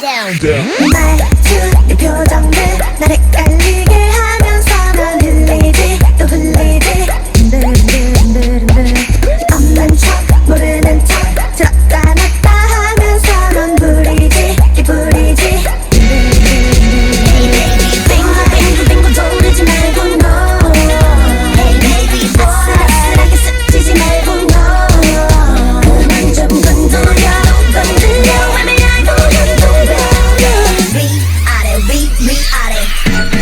down. 말투 표정들 나를 깔리게 We are it.